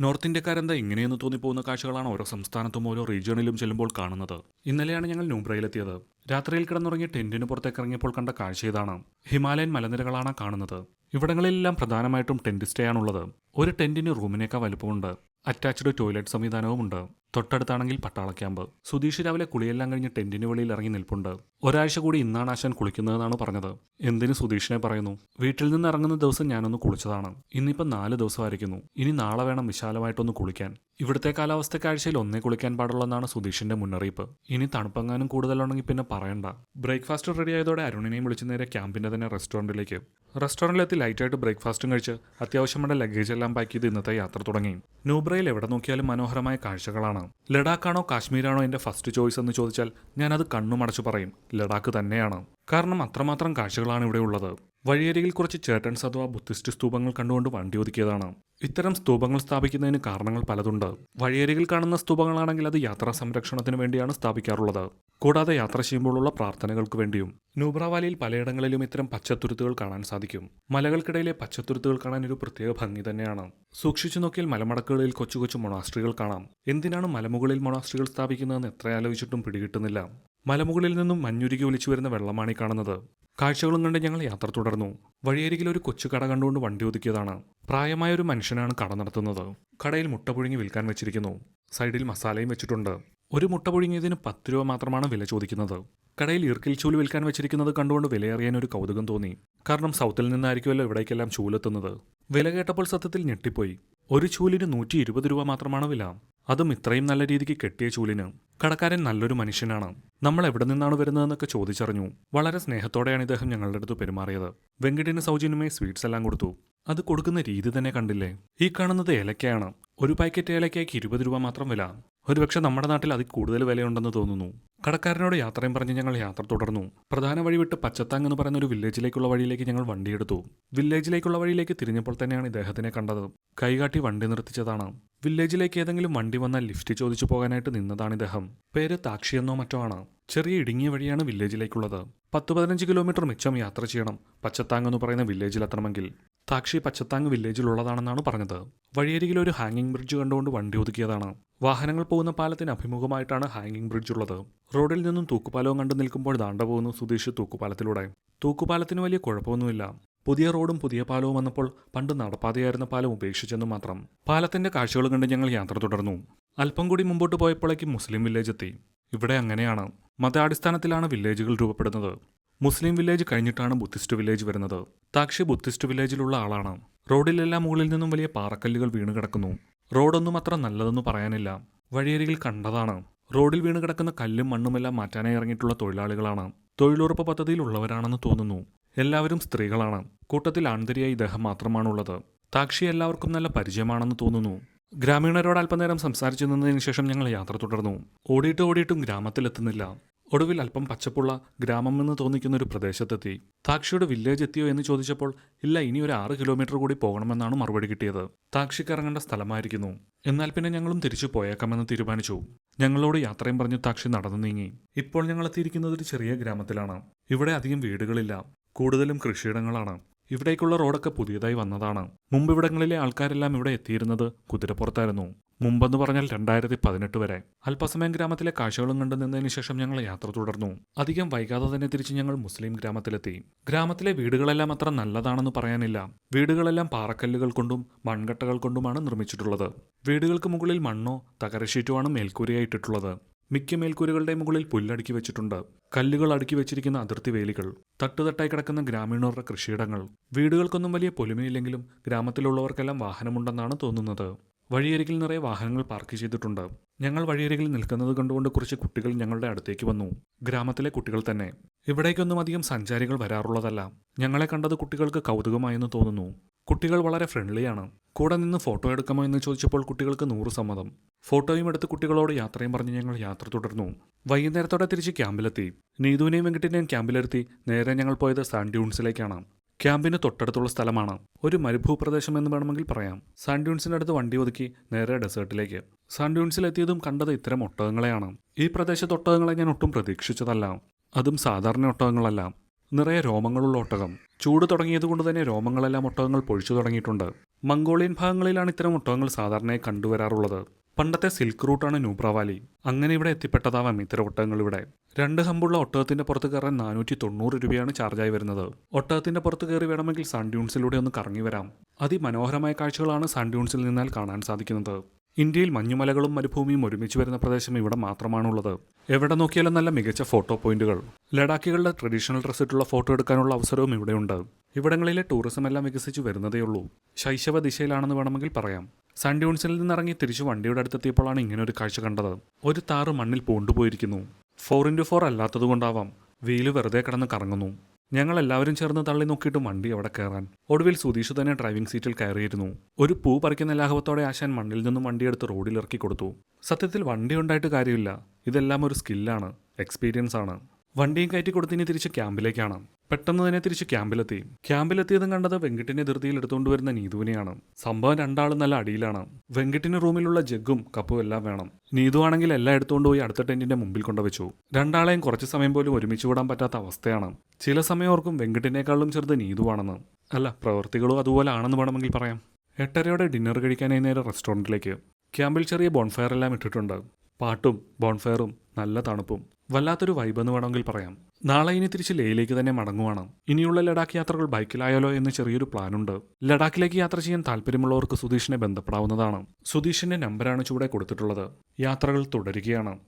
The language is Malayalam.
നോർത്ത് ഇന്ത്യക്കാരെന്താ ഇങ്ങനെയെന്ന് തോന്നിപ്പോകുന്ന കാഴ്ചകളാണ് ഓരോ സംസ്ഥാനത്തും ഓരോ റീജിയണിലും ചെല്ലുമ്പോൾ കാണുന്നത്. ഇന്നലെയാണ് ഞങ്ങൾ ന്യൂബ്രയിലെത്തിയത് രാത്രിയിൽ കിടന്നുറങ്ങി ടെന്റിന് പുറത്തേക്ക് ഇറങ്ങിയപ്പോൾ കണ്ട കാഴ്ച ഇതാണ്. ഹിമാലയൻ മലനിരകളാണ് കാണുന്നത്. ഇവിടങ്ങളിലെല്ലാം പ്രധാനമായിട്ടും ടെന്റ് സ്റ്റേ ആണുള്ളത് ഒരു ടെന്റിന് റൂമിനേക്കാൾ വലുപ്പമുണ്ട്. Attached toilet സംവിധാനവുമുണ്ട്. തൊട്ടടുത്താണെങ്കിൽ പട്ടാള ക്യാമ്പ്. സുധീഷ് രാവിലെ കുളിയെല്ലാം കഴിഞ്ഞ് ടെന്റിന് വെളിയിൽ ഇറങ്ങി നിൽപ്പുണ്ട്. ഒരാഴ്ച കൂടി ഇന്നാണ് ആശാൻ കുളിക്കുന്നതെന്നാണ് പറഞ്ഞത്. എന്തിന് സുധീഷിനെ പറയുന്നു? വീട്ടിൽ നിന്ന് ഇറങ്ങുന്ന ദിവസം ഞാനൊന്ന് കുളിച്ചതാണ്. ഇന്നിപ്പം നാല് ദിവസമായിരിക്കുന്നു. ഇനി നാളെ വേണം വിശാലമായിട്ടൊന്ന് കുളിക്കാൻ. ഇവിടുത്തെ കാലാവസ്ഥ കാഴ്ചയിൽ ഒന്നേ കുളിക്കാൻ പാടുള്ളെന്നാണ് സുധീഷിന്റെ മുന്നറിയിപ്പ്. ഇനി തണുപ്പെങ്ങാനും കൂടുതലുണ്ടെങ്കിൽ പിന്നെ പറയണ്ട. ബ്രേക്ക്ഫാസ്റ്റ് റെഡി ആയതോടെ അരുണിനെയും വിളിച്ച് നേരെ ക്യാമ്പിന്റെ തന്നെ റെസ്റ്റോറന്റിലേക്ക്. റെസ്റ്റോറന്റിലെത്തി ലൈറ്റായിട്ട് ബ്രേക്ക്ഫാസ്റ്റും കഴിച്ച് അത്യാവശ്യം വേണ്ട ലഗേജ് എല്ലാം പാക്ക് ചെയ്ത് ഇന്നത്തെ യാത്ര തുടങ്ങി. നൂബ്രയിൽ എവിടെ നോക്കിയാലും മനോഹരമായ കാഴ്ചകളാണ്. ലഡാക്കാണോ. കാശ്മീരാണോ എന്റെ ഫസ്റ്റ് ചോയ്സ് എന്ന് ചോദിച്ചാൽ ഞാനത് കണ്ണുമടച്ചു പറയും. ലഡാക്ക് തന്നെയാണ്. കാരണം അത്രമാത്രം കാഴ്ചകളാണ് ഇവിടെ ഉള്ളത്. വഴിയരികിൽ കുറച്ച് ചേട്ടൻസ് അഥവാ ബുദ്ധിസ്റ്റ് സ്തൂപങ്ങൾ കണ്ടുകൊണ്ട് വണ്ടി ഒതുക്കിയതാണ്. ഇത്തരം സ്തൂപങ്ങൾ സ്ഥാപിക്കുന്നതിന് കാരണങ്ങൾ പലതുണ്ട്. വഴിയരികിൽ കാണുന്ന സ്തൂപങ്ങളാണെങ്കിൽ അത് യാത്രാ സംരക്ഷണത്തിന് വേണ്ടിയാണ് സ്ഥാപിക്കാറുള്ളത്. കൂടാതെ യാത്ര ചെയ്യുമ്പോഴുള്ള പ്രാർത്ഥനകൾക്ക് വേണ്ടിയും നൂബ്രാവാലിയിൽ പലയിടങ്ങളിലും ഇത്തരം പച്ചത്തുരുത്തുകൾ കാണാൻ സാധിക്കും. മലകൾക്കിടയിലെ പച്ചത്തുരുത്തുകൾ കാണാൻ ഒരു പ്രത്യേക ഭംഗി തന്നെയാണ്. സൂക്ഷിച്ചു നോക്കിയാൽ മലമടക്കുകളിൽ കൊച്ചു കൊച്ചു മൊണാസ്ട്രികൾ കാണാം. എന്തിനാണ് മലമുകളിൽ മൊണാസ്ട്രികൾ സ്ഥാപിക്കുന്നതെന്ന് എത്ര ആലോചിച്ചിട്ടും പിടികിട്ടുന്നില്ല. മലമുകളിൽ നിന്നും മഞ്ഞുരുകി ഒലിച്ചു വരുന്ന വെള്ളമാണ് ഈ കാണുന്നത്. കാഴ്ചകളും കണ്ട് ഞങ്ങൾ യാത്ര തുടർന്നു. വഴിയരികിൽ ഒരു കൊച്ചു കട കണ്ടുകൊണ്ട് വണ്ടി ഒതുക്കിയതാണ്. പ്രായമായ ഒരു മനുഷ്യനാണ് കട നടത്തുന്നത്. കടയിൽ മുട്ട പുഴുങ്ങി വിൽക്കാൻ വെച്ചിരിക്കുന്നു. സൈഡിൽ മസാലയും വെച്ചിട്ടുണ്ട്. ഒരു മുട്ട പുഴുങ്ങിയതിന് പത്ത് രൂപ മാത്രമാണ് വില ചോദിക്കുന്നത്. കടയിൽ ഇർക്കിൽ ചൂൽ വിൽക്കാൻ വെച്ചിരിക്കുന്നത് കണ്ടുകൊണ്ട് വിലയറിയാൻ ഒരു കൗതുകം തോന്നി. കാരണം സൗത്തിൽ നിന്നായിരിക്കുമല്ലോ ഇവിടേക്കെല്ലാം ചൂലെത്തുന്നത്. വില കേട്ടപ്പോൾ സത്യത്തിൽ ഞെട്ടിപ്പോയി. ഒരു ചൂലിന് നൂറ്റി ഇരുപത് രൂപ മാത്രമാണ് വില. അതും ഇത്രയും നല്ല രീതിക്ക് കെട്ടിയ ചൂലിന് കടക്കാരൻ നല്ലൊരു മനുഷ്യനാണ്. നമ്മൾ എവിടെ നിന്നാണ് വരുന്നതെന്നൊക്കെ ചോദിച്ചറിഞ്ഞു. വളരെ സ്നേഹത്തോടെയാണ് ഇദ്ദേഹം ഞങ്ങളുടെ അടുത്ത് പെരുമാറിയത്. വെങ്കിടിന് സൗജന്യമായി സ്വീറ്റ്സ് എല്ലാം കൊടുത്തു. അത് കൊടുക്കുന്ന രീതി തന്നെ കണ്ടില്ലേ? ഈ കാണുന്നത് ഏലക്കയാണ്. ഒരു പാക്കറ്റ് ഏലക്കയ്ക്ക് ഇരുപത് രൂപ മാത്രം വില. ഒരുപക്ഷെ നമ്മുടെ നാട്ടിൽ അതിൽ കൂടുതൽ വിലയുണ്ടെന്ന് തോന്നുന്നു. കടക്കാരനോട് യാത്രയും പറഞ്ഞ് ഞങ്ങൾ യാത്ര തുടർന്നു. പ്രധാന വഴി വിട്ട് പച്ചത്താങ് എന്ന് പറയുന്ന ഒരു വില്ലേജിലേക്കുള്ള വഴിയിലേക്ക് ഞങ്ങൾ വണ്ടിയെടുത്തു. വില്ലേജിലേക്കുള്ള വഴിയിലേക്ക് തിരിഞ്ഞപ്പോൾ തന്നെയാണ് ഇദ്ദേഹത്തിനെ കണ്ടത്. കൈകാട്ടി വണ്ടി നിർത്തിച്ചതാണ്. വില്ലേജിലേക്ക് ഏതെങ്കിലും വണ്ടി വന്നാൽ ലിഫ്റ്റ് ചോദിച്ചു പോകാനായിട്ട് നിന്നതാണ് ഇദ്ദേഹം. പേര് താക്ഷിയെന്നോ മറ്റോ ആണ്. ചെറിയ ഇടുങ്ങിയ വഴിയാണ് വില്ലേജിലേക്കുള്ളത്. പത്ത് പതിനഞ്ച് കിലോമീറ്റർ മിച്ചം യാത്ര ചെയ്യണം. പച്ചത്താങ് എന്ന് പറയുന്ന വില്ലേജിലെത്തണമെങ്കിൽ താക്ഷി പച്ചത്താങ് വില്ലേജിലുള്ളതാണെന്നാണ് പറഞ്ഞത്. വഴിയരികിൽ ഒരു ഹാങ്ങിങ് ബ്രിഡ്ജ് കണ്ടുകൊണ്ട് വണ്ടി ഒതുക്കിയതാണ്. വാഹനങ്ങൾ പോകുന്ന പാലത്തിന് അഭിമുഖമായിട്ടാണ് ഹാങ്ങിങ് ബ്രിഡ്ജ് ഉള്ളത്. റോഡിൽ നിന്നും തൂക്കുപാലവും കണ്ടു നിൽക്കുമ്പോൾ ദാണ്ട പോകുന്നു സുധീഷ് തൂക്കുപാലത്തിലൂടെ. തൂക്കുപാലത്തിന് വലിയ കുഴപ്പമൊന്നുമില്ല. പുതിയ റോഡും പുതിയ പാലവും വന്നപ്പോൾ പണ്ട് നടപ്പാതയായിരുന്ന പാലം ഉപേക്ഷിച്ചെന്ന് മാത്രം. പാലത്തിന്റെ കാഴ്ചകൾ കണ്ട് ഞങ്ങൾ യാത്ര തുടർന്നു. അല്പം കൂടി മുമ്പോട്ട് പോയപ്പോഴേക്കും മുസ്ലിം വില്ലേജ് എത്തി ഇവിടെ അങ്ങനെയാണ്. മതാടിസ്ഥാനത്തിലാണ് വില്ലേജുകൾ രൂപപ്പെടുന്നത്. മുസ്ലിം വില്ലേജ് കഴിഞ്ഞിട്ടാണ് ബുദ്ധിസ്റ്റ് വില്ലേജ് വരുന്നത്. താക്ഷി ബുദ്ധിസ്റ്റ് വില്ലേജിലുള്ള ആളാണ്. റോഡിലെല്ലാം മുകളിൽ നിന്നും വലിയ പാറക്കല്ലുകൾ വീണ് കിടക്കുന്നു. റോഡൊന്നും അത്ര നല്ലതെന്ന് പറയാനില്ല. വഴിയരികിൽ കണ്ടതാണ്. റോഡിൽ വീണ് കിടക്കുന്ന കല്ലും മണ്ണുമെല്ലാം മാറ്റാനായി ഇറങ്ങിയിട്ടുള്ള തൊഴിലാളികളാണ്. തൊഴിലുറപ്പ് പദ്ധതിയിലുള്ളവരാണെന്ന് തോന്നുന്നു. എല്ലാവരും സ്ത്രീകളാണ്. കൂട്ടത്തിൽ ആന്തരിയായി ഇദ്ദേഹം മാത്രമാണുള്ളത്. താക്ഷി എല്ലാവർക്കും നല്ല പരിചയമാണെന്ന് തോന്നുന്നു. ഗ്രാമീണരോട് അല്പനേരം സംസാരിച്ചു നിന്നതിന് ശേഷം ഞങ്ങൾ യാത്ര തുടർന്നു. ഓടിയിട്ട് ഓടിയിട്ടും ഗ്രാമത്തിലെത്തുന്നില്ല. ഒടുവിൽ അല്പം പച്ചപ്പുള്ള ഗ്രാമം എന്ന് തോന്നിക്കുന്ന ഒരു പ്രദേശത്തെത്തി. താക്ഷിയുടെ വില്ലേജ് എത്തിയോ എന്ന് ചോദിച്ചപ്പോൾ ഇല്ല ഇനി ഒരു ആറ് കിലോമീറ്റർ കൂടി പോകണമെന്നാണ് മറുപടി കിട്ടിയത്. താക്ഷിക്ക് ഇറങ്ങേണ്ട സ്ഥലമായിരിക്കുന്നു. എന്നാൽ പിന്നെ ഞങ്ങളും തിരിച്ചു പോയേക്കാമെന്ന് തീരുമാനിച്ചു. ഞങ്ങളോട് യാത്രയും പറഞ്ഞു താക്ഷി നടന്നു നീങ്ങി. ഇപ്പോൾ ഞങ്ങൾ എത്തിയിരിക്കുന്നത് ഒരു ചെറിയ ഗ്രാമത്തിലാണ്. ഇവിടെ അധികം വീടുകളില്ല. കൂടുതലും കൃഷിയിടങ്ങളാണ്. ഇവിടേക്കുള്ള റോഡൊക്കെ പുതിയതായി വന്നതാണ്. മുമ്പ് ഇവിടങ്ങളിലെ ആൾക്കാരെല്ലാം ഇവിടെ എത്തിയിരുന്നത് കുതിരപ്പുറത്തായിരുന്നു. മുമ്പെന്ന് പറഞ്ഞാൽ രണ്ടായിരത്തി പതിനെട്ട് വരെ. അൽപസമയം ഗ്രാമത്തിലെ കാഴ്ചകളും കണ്ടു നിന്നതിന് ശേഷം ഞങ്ങൾ യാത്ര തുടർന്നു. അധികം വൈകാതെ തന്നെ തിരിച്ച് ഞങ്ങൾ മുസ്ലിം ഗ്രാമത്തിലെത്തി. ഗ്രാമത്തിലെ വീടുകളെല്ലാം അത്ര നല്ലതാണെന്ന് പറയാനില്ല. വീടുകളെല്ലാം പാറക്കല്ലുകൾ കൊണ്ടും മൺകട്ടകൾ കൊണ്ടുമാണ് നിർമ്മിച്ചിട്ടുള്ളത്. വീടുകൾക്ക് മുകളിൽ മണ്ണോ തകരഷീറ്റുമാണ് മേൽക്കൂരയായിട്ടിട്ടുള്ളത്. മിക്ക മേൽക്കൂരകളുടെ മുകളിൽ പുല്ലടുക്കി വെച്ചിട്ടുണ്ട്. കല്ലുകൾ അടുക്കി വെച്ചിരിക്കുന്ന അതിർത്തി വേലികൾ തട്ടുതട്ടായി കിടക്കുന്ന ഗ്രാമീണരുടെ കൃഷിയിടങ്ങൾ. വീടുകൾക്കൊന്നും വലിയ പൊലിമയില്ലെങ്കിലും ഗ്രാമത്തിലുള്ളവർക്കെല്ലാം വാഹനമുണ്ടെന്നാണ് തോന്നുന്നത്. വഴിയരികിൽ നിറയെ വാഹനങ്ങൾ പാർക്ക് ചെയ്തിട്ടുണ്ട്. ഞങ്ങൾ വഴിയരികിൽ നിൽക്കുന്നത് കണ്ടുകൊണ്ട് കുറച്ച് കുട്ടികൾ ഞങ്ങളുടെ അടുത്തേക്ക് വന്നു. ഗ്രാമത്തിലെ കുട്ടികൾ തന്നെ. ഇവിടേക്കൊന്നും അധികം സഞ്ചാരികൾ വരാറുള്ളതല്ല. ഞങ്ങളെ കണ്ടത് കുട്ടികൾക്ക് കൗതുകമായെന്ന് തോന്നുന്നു. കുട്ടികൾ വളരെ ഫ്രണ്ട്ലിയാണ് കൂടെ നിന്ന് ഫോട്ടോ എടുക്കാമോ എന്ന് ചോദിച്ചപ്പോൾ കുട്ടികൾക്ക് നൂറ് സമ്മതം. ഫോട്ടോയും എടുത്ത് കുട്ടികളോട് യാത്രയും പറഞ്ഞ് ഞങ്ങൾ യാത്ര തുടർന്നു. വൈകുന്നേരത്തോടെ തിരിച്ച് ക്യാമ്പിലെത്തി. നീതുവിനെയും വെങ്കിട്ടിനെയും ക്യാമ്പിലെത്തി. നേരെ ഞങ്ങൾ പോയത് സാൻഡ് ഡ്യൂൺസിലേക്കാണ്. ക്യാമ്പിന് തൊട്ടടുത്തുള്ള സ്ഥലമാണ്. ഒരു മരുഭൂപ്രദേശം എന്ന് വേണമെങ്കിൽ പറയാം. സാൻഡ് ഡ്യൂൺസിന്റെ അടുത്ത് വണ്ടി ഒതുക്കി നേരെ ഡെസേർട്ടിലേക്ക്. സാൻഡ് ഡ്യൂൺസിലെത്തിയതും കണ്ടത് ഇത്തരം ഒട്ടകങ്ങളെയാണ്. ഈ പ്രദേശത്ത് ഒട്ടകങ്ങളെ ഞാൻ ഒട്ടും പ്രതീക്ഷിച്ചതല്ല. അതും സാധാരണ ഒട്ടകങ്ങളല്ല. നിറയെ രോമങ്ങളുള്ള ഒട്ടകം. ചൂട് തുടങ്ങിയതുകൊണ്ട് തന്നെ രോമങ്ങളെല്ലാം ഒട്ടകങ്ങൾ പൊഴിച്ചു തുടങ്ങിയിട്ടുണ്ട്. മംഗോളിയൻ ഭാഗങ്ങളിലാണ് ഇത്തരം ഒട്ടകങ്ങൾ സാധാരണയായി കണ്ടുവരാറുള്ളത്. പണ്ടത്തെ സിൽക്ക് റൂട്ടാണ് നൂബ്ര വാലി അങ്ങനെ ഇവിടെ എത്തിപ്പെട്ടതാവാം ഇത്തരം ഒട്ടകങ്ങൾ ഇവിടെ. രണ്ട് ഹമ്പുള്ള ഒട്ടകത്തിന്റെ പുറത്ത് കയറാൻ നാനൂറ്റി തൊണ്ണൂറ് രൂപയാണ് ചാർജായി വരുന്നത്. ഒട്ടകത്തിന്റെ പുറത്ത് കയറി വേണമെങ്കിൽ സൺഡ്യൂൺസിലൂടെ ഒന്ന് കറങ്ങി വരാം. അതിമനോഹരമായ കാഴ്ചകളാണ് സൺഡ്യൂൺസിൽ നിന്നാൽ കാണാൻ സാധിക്കുന്നത്. ഇന്ത്യയിൽ മഞ്ഞുമലകളും മരുഭൂമിയും ഒരുമിച്ച് വരുന്ന പ്രദേശം ഇവിടെ മാത്രമാണുള്ളത്. എവിടെ നോക്കിയാലും നല്ല മികച്ച ഫോട്ടോ പോയിന്റുകൾ. ലഡാക്കികളുടെ ട്രഡീഷണൽ ഡ്രസ് ഇട്ടുള്ള ഫോട്ടോ എടുക്കാനുള്ള അവസരവും ഇവിടെയുണ്ട്. ഇവിടങ്ങളിലെ ടൂറിസം എല്ലാം വികസിച്ചു വരുന്നതേയുള്ളൂ ശൈശവ ദിശയിലാണെന്ന് വേണമെങ്കിൽ പറയാം. സൺഡ്യൂൺസിൽ നിന്നിറങ്ങി തിരിച്ചു വണ്ടിയുടെ അടുത്തെത്തിയപ്പോഴാണ് ഇങ്ങനെ ഒരു കാഴ്ച കണ്ടത്. ഒരു താറ് മണ്ണിൽ പൂണ്ടുപോയിരിക്കുന്നു. ഫോർ ഇന്റു ഫോർ അല്ലാത്തതുകൊണ്ടാവാം. വീൽ വെറുതെ കിടന്ന് കറങ്ങുന്നു. ഞങ്ങൾ എല്ലാവരും ചേർന്ന് തള്ളി നോക്കിയിട്ട് വണ്ടി അവിടെ കയറാൻ ഒടുവിൽ സുധീഷ് തന്നെ ഡ്രൈവിംഗ് സീറ്റിൽ കയറിയിരുന്നു. ഒരു പൂ പറിക്കുന്ന ലാഘവത്തോടെ ആശാൻ മണ്ണിൽ നിന്നും വണ്ടിയെടുത്ത് റോഡിൽ ഇറക്കി കൊടുത്തു. സത്യത്തിൽ വണ്ടി ഉണ്ടായിട്ട് കാര്യമില്ല. ഇതെല്ലാം ഒരു സ്കില്ലാണ് എക്സ്പീരിയൻസ് ആണ് വണ്ടിയും കയറ്റി കൊടുത്തിനി തിരിച്ച് ക്യാമ്പിലേക്കാണ്. പെട്ടെന്ന് തന്നെ തിരിച്ച് ക്യാമ്പിലെത്തി. ക്യാമ്പിലെത്തിയതും കണ്ടത് വെങ്കിട്ടിനെ ധൃതിയിൽ എടുത്തുകൊണ്ട് വരുന്ന നീതുവിനെയാണ്. സംഭവം രണ്ടാളും നല്ല അടിയിലാണ്. വെങ്കിട്ടിന് റൂമിലുള്ള ജഗ്ഗും കപ്പും എല്ലാം വേണം. നീതു ആണെങ്കിൽ എല്ലാം എടുത്തുകൊണ്ട് പോയി അടുത്ത ടെന്റിന്റെ മുമ്പിൽ കൊണ്ടുവച്ചു. രണ്ടാളെയും കുറച്ച് സമയം പോലും ഒരുമിച്ച് വിടാൻ പറ്റാത്ത അവസ്ഥയാണ്. ചില സമയം ഓർക്കും വെങ്കിട്ടിനേക്കാളും ചെറുത് നീതുവാണെന്ന്. അല്ല പ്രവൃത്തികളും അതുപോലെ ആണെന്ന് വേണമെങ്കിൽ പറയാം. എട്ടരയോടെ ഡിന്നർ കഴിക്കാനായി നേരെ റെസ്റ്റോറന്റിലേക്ക് ക്യാമ്പിൽ ചെറിയ ബോൺഫയർ എല്ലാം ഇട്ടിട്ടുണ്ട്. പാട്ടും ബോൺഫയറും നല്ല തണുപ്പും. വല്ലാത്തൊരു വൈബ് എന്ന് വേണമെങ്കിൽ പറയാം. നാളെ ഇനി തിരിച്ച് ലേയിലേക്ക് തന്നെ മടങ്ങുവാണ്. ഇനിയുള്ള ലഡാക്ക് യാത്രകൾ ബൈക്കിലായാലോ എന്ന് ചെറിയൊരു പ്ലാനുണ്ട്. ലഡാക്കിലേക്ക് യാത്ര ചെയ്യാൻ താല്പര്യമുള്ളവർക്ക് സുധീഷിനെ ബന്ധപ്പെടാവുന്നതാണ്. സുധീഷിന്റെ നമ്പറാണ് ചൂടെ കൊടുത്തിട്ടുള്ളത്. യാത്രകൾ തുടരുകയാണ്.